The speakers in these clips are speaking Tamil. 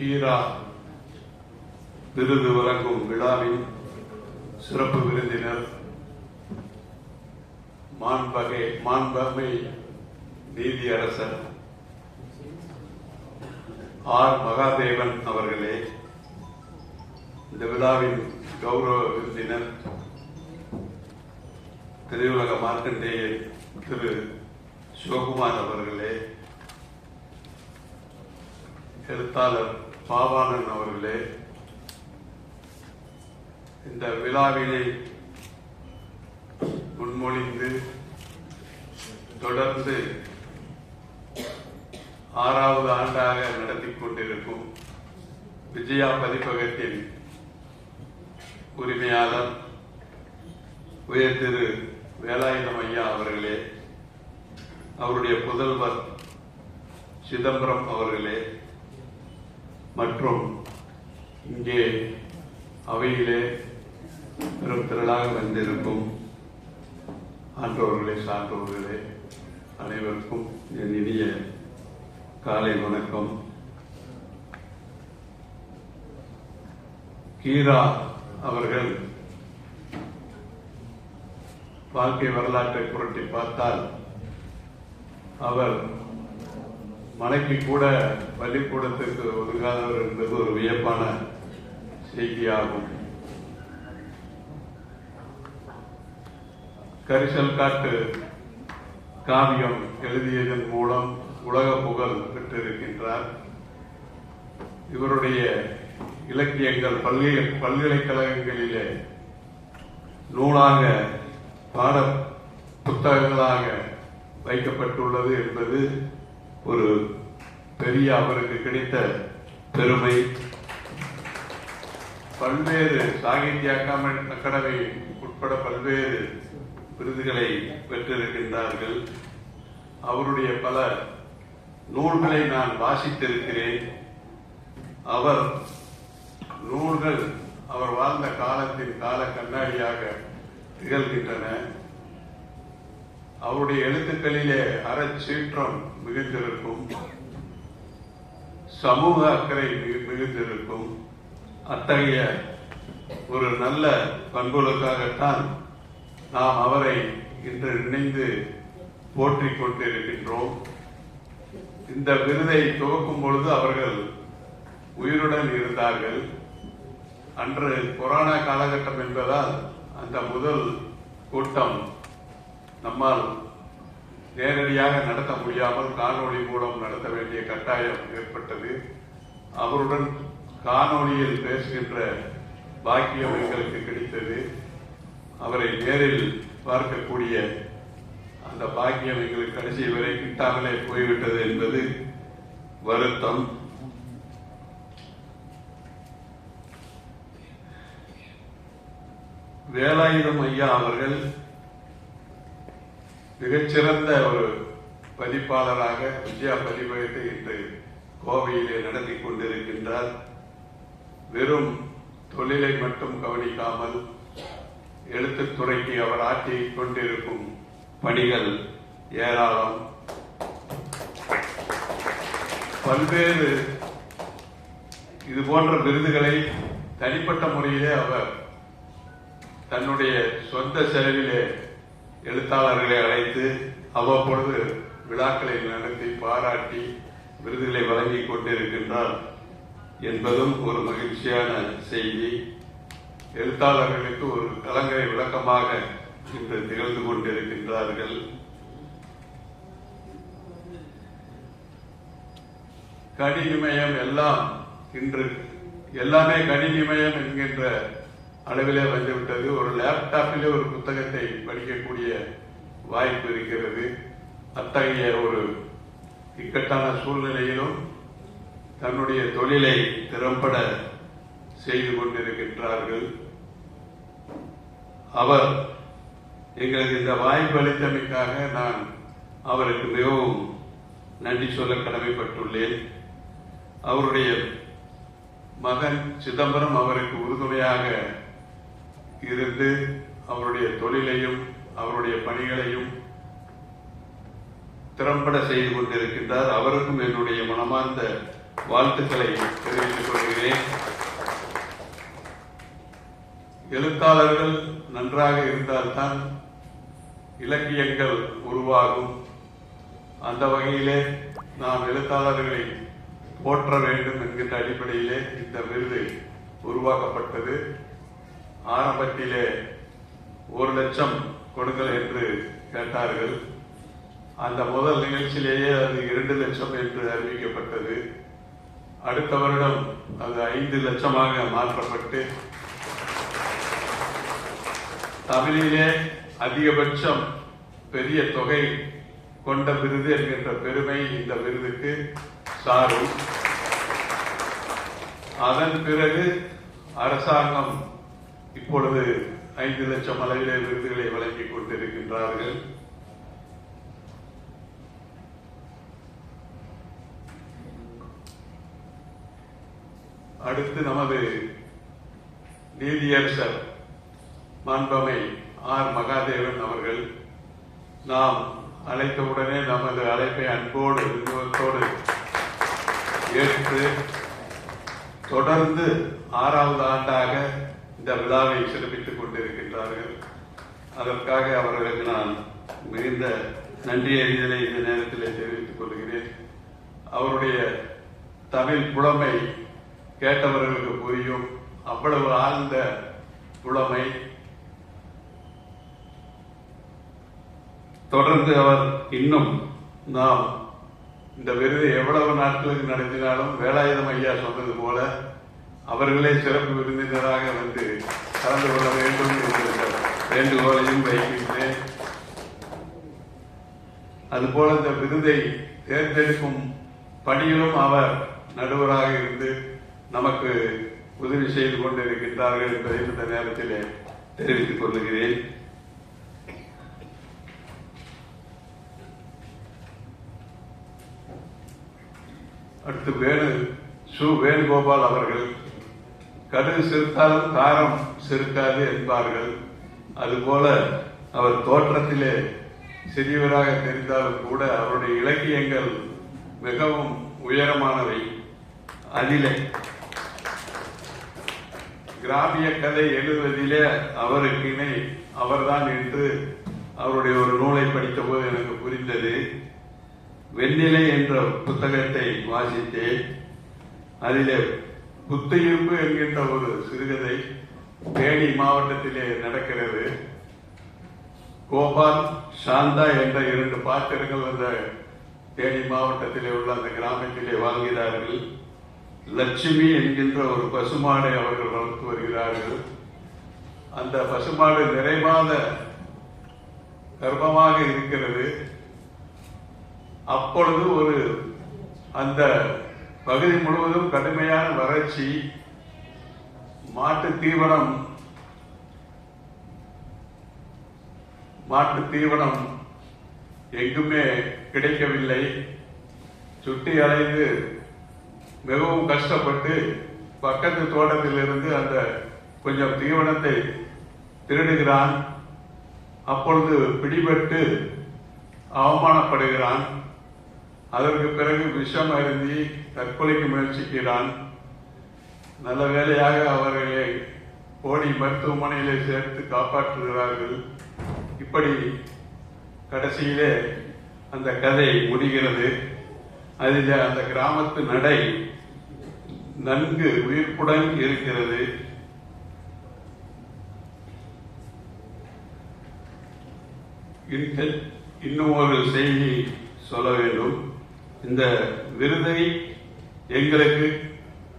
ஹீரா விருது வழங்கும் விழாவின் சிறப்பு விருந்தினர் மாண்பகை மாண்பகை நீதியரசர் ஆர். மகாதேவன் அவர்களே இந்த விழாவின் கௌரவ விருந்தினர் திரையுலக மார்க்கண்டேய திரு. சிவகுமார் அவர்களே எழுத்தாளர் பாவானன் அவர்களே இந்த விழாவினை முன்மொழிந்து தொடர்ந்து ஆறாவது ஆண்டாக நடத்தி கொண்டிருக்கும் விஜயா பதிப்பகத்தின் உரிமையாளர் உயர் திரு வேலாயுதம் ஐயா அவர்களே அவருடைய புதல்வர் சிதம்பரம் அவர்களே மற்றும் இங்கே அவையிலே பெரும் திரளாக வந்திருக்கும் ஆன்றோர்களே சான்றோர்களே அனைவருக்கும் என் இனிய காலை வணக்கம். கீரா அவர்கள் வாழ்க்கை வரலாற்றை புரட்டி பார்த்தால் அவர் மலைக்கு கூட பள்ளிக்கூடத்திற்கு ஒதுங்காதவர் என்பது ஒரு வியப்பான செய்தியாகும். கரிசல் காட்டு காவியம் எழுதியதன் மூலம் உலக புகழ் பெற்றிருக்கின்றார். இவருடைய இலக்கியங்கள் பல்கலை பல்கலைக்கழகங்களிலே நூலாக பாட புத்தகங்களாக வைக்கப்பட்டுள்ளது என்பது ஒரு பெரிய அவருக்கு கிடைத்த பெருமை. பல்வேறு சாகித்ய அகாம- அகாடமி உட்பட பல்வேறு விருதுகளை பெற்றிருக்கின்றார்கள். அவருடைய பல நூல்களை நான் வாசித்திருக்கிறேன். அவர் நூல்கள் அவர் வாழ்ந்த காலத்தின் கால கண்ணாடியாக திகழ்கின்றன. அவருடைய எழுத்துக்களிலே அறச்சீற்றம் மிகுந்திருக்கும். சமூக அக்கறை மிகு- மிகுந்திருக்கும். அத்தகைய ஒரு நல்ல பண்புகளுக்காகத்தான் நாம் அவரை இன்று நினைந்து போற்றிக் கொண்டிருக்கின்றோம். இந்த விருதை துவக்கும் பொழுது அவர்கள் உயிருடன் இருந்தார்கள். அன்று கொரோனா காலகட்டம் என்பதால் அந்த முதல் கூட்டம் நம்மால் நேரடியாக நடத்த முடியாமல் காணொளி மூலம் நடத்த வேண்டிய கட்டாயம் ஏற்பட்டது. அவருடன் காணொளியில் பேசுகின்ற பாக்கியம் எங்களுக்கு கிடைத்தது. அவரை நேரில் பார்க்கக்கூடிய அந்த பாக்கியம் எங்களுக்கு கடைசி வரை கிட்டாமலே போய்விட்டது என்பது வருத்தம். வேலாயுதம் ஐயா அவர்கள் மிகச்சிறந்த ஒரு பதிப்பாளராக விஜயா பதிப்பகத்தை இன்று கோவையிலே நடத்தி கொண்டிருக்கின்றார். வெறும் தொழிலை மட்டும் கவனிக்காமல் எழுத்துத்துறைக்கு அவர் ஆற்றி கொண்டிருக்கும் பணிகள் ஏராளம். பல்வேறு இது போன்ற விருதுகளை தனிப்பட்ட முறையிலே அவர் தன்னுடைய சொந்த செலவிலே எழுத்தாளர்களை அழைத்து அவ்வப்பொழுது விழாக்களை நடத்தி பாராட்டி விருதுகளை வழங்கிக் கொண்டிருக்கின்றார் என்பதும் ஒரு மகிழ்ச்சியான செய்தி. எழுத்தாளர்களுக்கு ஒரு கலங்கரை விளக்கமாக இன்று திகழ்ந்து கொண்டிருக்கின்றார்கள். கணினிமயம் எல்லாம் இன்று எல்லாமே கணினிமயம் என்கின்ற அளவிலே வந்துவிட்டது. ஒரு லேப்டாப்பிலே ஒரு புத்தகத்தை படிக்கக்கூடிய வாய்ப்பு இருக்கிறது. அத்தகைய ஒரு இக்கட்டான சூழ்நிலையிலும் தன்னுடைய தொழிலை திறம்பட செய்து கொண்டிருக்கின்றார்கள். அவர் எங்களுக்கு இந்த வாய்ப்பு அளித்தமைக்காக நான் அவருக்கு மிகவும் நன்றி சொல்ல கடமைப்பட்டுள்ளேன். அவருடைய மகன் சிதம்பரம் அவருக்கு உறுதுணையாக இருந்து அவருடைய தொழிலையும் அவருடைய பணிகளையும் திறம்பட செய்து கொண்டிருக்கின்றார். அவருக்கும் என்னுடைய மனமார்ந்த வாழ்த்துக்களை தெரிவித்துக் கொள்கிறேன். எழுத்தாளர்கள் நன்றாக இருந்தால்தான் இலக்கியங்கள் உருவாகும். அந்த வகையிலே நாம் எழுத்தாளர்களை போற்ற வேண்டும் என்கின்ற அடிப்படையிலே இந்த விருது உருவாக்கப்பட்டது. ஆரம்பத்திலே ஒரு லட்சம் கொடுங்கள் என்று கேட்டார்கள். அந்த முதல் நிகழ்ச்சியிலேயே அது இரண்டு லட்சம் என்று அறிவிக்கப்பட்டது. அடுத்த வருடம் அது ஐந்து லட்சமாக மாற்றப்பட்டு தமிழிலே அதிகபட்சம் பெரிய தொகை கொண்ட விருது என்கின்ற பெருமை இந்த விருதுக்கு சாரும். அதன் பிறகு அரசாங்கம் இப்பொழுது ஐந்து லட்சம் அளவிலே விருதுகளை வழங்கிக் கொண்டிருக்கின்றார்கள். அடுத்து நமது நீதியரசர் மாண்பமை ஆர். மகாதேவன் அவர்கள் நாம் அழைத்தவுடனே நமது அழைப்பை அன்போடு விருப்பத்தோடு ஏற்று தொடர்ந்து ஆறாவது ஆண்டாக இந்த விழாவை சிறப்பித்துக் கொண்டிருக்கின்றார்கள். அதற்காக அவர்களுக்கு நான் மிகுந்த நன்றி அறிதலை இந்த நேரத்தில் தெரிவித்துக் கொள்கிறேன். அவருடைய தமிழ் புலமை கேட்டவர்களுக்கு புரியும். அவ்வளவு ஆழ்ந்த புலமை. தொடர்ந்து அவர் இன்னும் நாம் இந்த விருது எவ்வளவு நாட்களுக்கு நடத்தினாலும் வேலாயுதம் ஐயா சொன்னது போல அவர்களே சிறப்பு விருந்தினராக வந்து கலந்து கொள்ள வேண்டும் என்கிற வேண்டுகோளையும் வைக்கின்றேன். அதுபோல இந்த விருதை தேர்ந்தெடுக்கும் பணியிலும் அவர் நடுவராக இருந்து நமக்கு உதவி செய்து கொண்டிருக்கின்றார்கள் என்பதை இந்த நேரத்திலே தெரிவித்துக் கொள்கிறேன் அடுத்து வேணு சு வேணுகோபால் அவர்கள் கடுகு சிறுத்தாலும் காரம் சிறுக்காது என்பார்கள். அதுபோல அவர் தோற்றத்திலே சிறியவராக தெரிந்தாலும் கூட அவருடைய இலக்கியங்கள் மிகவும் உயரமானவை. அதிலே கிராமிய கதை எழுதுவதிலே அவருக்கு இணை அவர்தான் என்று அவருடைய ஒரு நூலை படித்தபோது எனக்கு புரிந்தது. வெண்ணிலை என்ற புத்தகத்தை வாசித்தேன். அதிலே புத்துயிர்ப்பு என்கின்ற ஒரு சிறுகதை தேனி மாவட்டத்திலே நடக்கிறது. கோபால் சாந்தா என்ற இரண்டு பாத்திரங்கள் அந்த தேனி மாவட்டத்திலே உள்ள அந்த கிராமத்திலே வாழ்கிறார்கள். லட்சுமி என்கின்ற ஒரு பசுமாடை அவர்கள் வளர்த்து வருகிறார்கள். அந்த பசுமாடு நிறைவாத கர்ப்பமாக இருக்கிறது. அப்பொழுது ஒரு அந்த பகுதி முழுவதும் கடுமையான வறட்சி மாட்டு தீவனம் மாட்டு தீவனம் எங்குமே கிடைக்கவில்லை. சுட்டி அலைந்து மிகவும் கஷ்டப்பட்டு பக்கத்து தோட்டத்திலிருந்து அந்த கொஞ்சம் தீவனத்தை திருடுகிறான். அப்பொழுது பிடிபட்டு அவமானப்படுகிறான். அதற்கு பிறகு விஷம் அருந்தி தற்கொலைக்கு முயற்சிக்கிறான். நல்ல வேலையாக அவர்களை ஓடி மருத்துவமனையிலே சேர்த்து காப்பாற்றுகிறார்கள். இப்படி கடைசியிலே அந்த கதை முடிகிறது. அதில் அந்த கிராமத்து நடை நன்கு உயிர்ப்புடன் இருக்கிறது. இன்னும் ஒரு செய்தி சொல்ல வேண்டும். இந்த விருதை எங்களுக்கு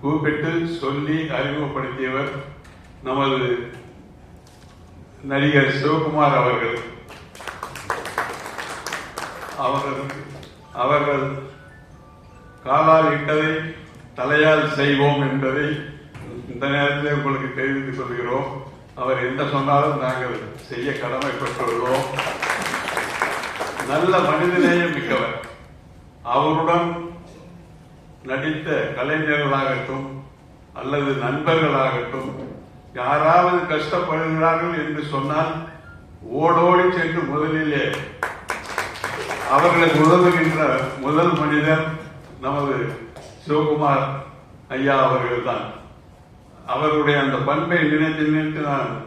கூப்பிட்டு சொல்லி அறிமுகப்படுத்தியவர் நமது நடிகர் சிவகுமார் அவர்கள். அவர்கள் அவர்கள் காலால் இட்டதை தலையால் செய்வோம் என்பதை இந்த நேரத்தில் உங்களுக்கு தெரிவித்துக் கொள்கிறோம். அவர் என்ன சொன்னாலும் நாங்கள் செய்ய கடமைப்பட்டுள்ளோம். நல்ல மனிதநேயம் மிக்கவர் அவருடன் நடித்த கலைஞர்களாகட்டும் அல்லது நண்பர்களாகட்டும் யாராவது கஷ்டப்படுகிறார்கள் என்று சொன்னால் ஓடோடி சென்று முதலிலே அவர்களுக்கு உதவுகின்ற முதல் மனிதர் நமது சிவகுமார் ஐயா அவர்கள்தான். அவருடைய அந்த பண்பை நினைத்து நினைத்து நான்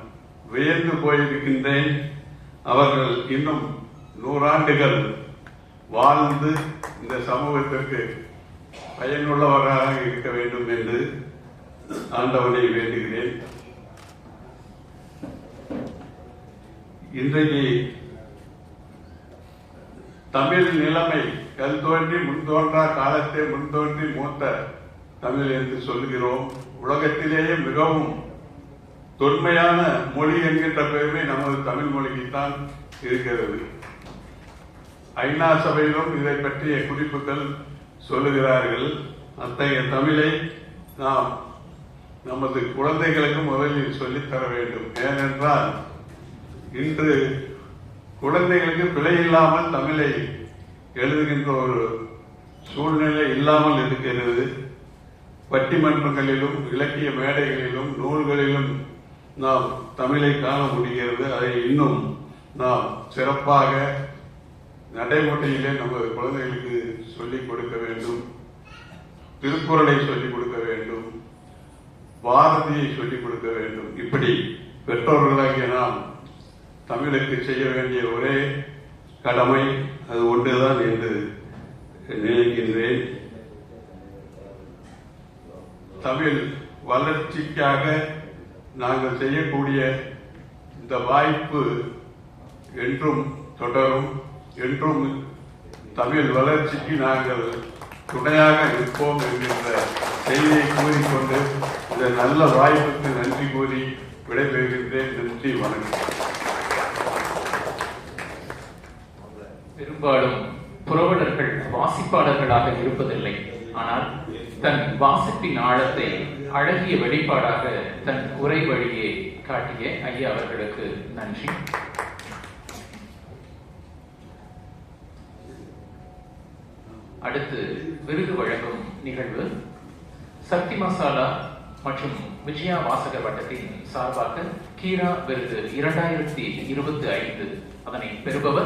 வியந்து போயிருக்கின்றேன். அவர்கள் இன்னும் நூறாண்டுகள் வாழ்ந்து இந்த சமூகத்திற்கு பயனுள்ளவராக இருக்க வேண்டும் என்று ஆண்டவனை வேண்டுகிறேன். இன்றைக்கு தமிழ் நிலைமை கல் தோன்றி முன் தோன்றா முன்தோன்றி முன் தோன்றி மூத்த தமிழ் என்று சொல்கிறோம் உலகத்திலேயே மிகவும் தொன்மையான மொழி என்கின்ற பெருமை நமது தமிழ் மொழிக்குத்தான் இருக்கிறது. ஐநா சபையிலும் இதை பற்றிய குறிப்புகள் சொல்லுகிறார்கள். அத்தகைய தமிழை நாம் நமது குழந்தைகளுக்கு முதலில் சொல்லித்தர வேண்டும். ஏனென்றால் இன்று குழந்தைகளுக்கு பிழை இல்லாமல் தமிழை எழுதுகின்ற ஒரு சூழ்நிலை இல்லாமல் இருக்கிறது பட்டிமன்றங்களிலும் இலக்கிய மேடைகளிலும் நூல்களிலும் நாம் தமிழை காண முடிகிறது. அதை இன்னும் நாம் சிறப்பாக நடைமுறையிலே நமது குழந்தைகளுக்கு சொல்லிக் கொடுக்க வேண்டும். திருக்குறளை சொல்லிக் கொடுக்க வேண்டும். பாரதியை சொல்லிக் கொடுக்க வேண்டும். இப்படி பெற்றோர்களாகிய நாம் தமிழுக்கு செய்ய வேண்டிய ஒரே கடமை அது ஒன்றுதான் என்று நினைக்கின்றேன். தமிழ் வளர்ச்சிக்காக நாங்கள் செய்யக்கூடிய இந்த வாய்ப்பு என்றும் தொடரும். என்றும் தமிழ் வளர்ச்சிக்கு நாங்கள் துணையாக இருப்போம் என்கின்ற செய்தியை கூறிக்கொண்டு இந்த நல்ல வாய்ப்புக்கு நன்றி கூறி விடைபெறுகின்றேன். நன்றி வணக்கம். பெரும்பாலும் புரவலர்கள் வாசிப்பாளர்களாக இருப்பதில்லை. ஆனால் தன் வாசிப்பின் ஆழத்தை அழகிய வெளிப்பாடாக தன் உரை வழியே காட்டிய ஐயா அவர்களுக்கு நன்றி. அடுத்து விருது வழங்கும் நிகழ்வு சக்தி மசாலா மற்றும் விஜயா வாசகர் வட்டத்தின் சார்பாக கீரா விருது இரண்டாயிரத்தி இருபத்தி ஐந்து. அதனை பெறுபவர்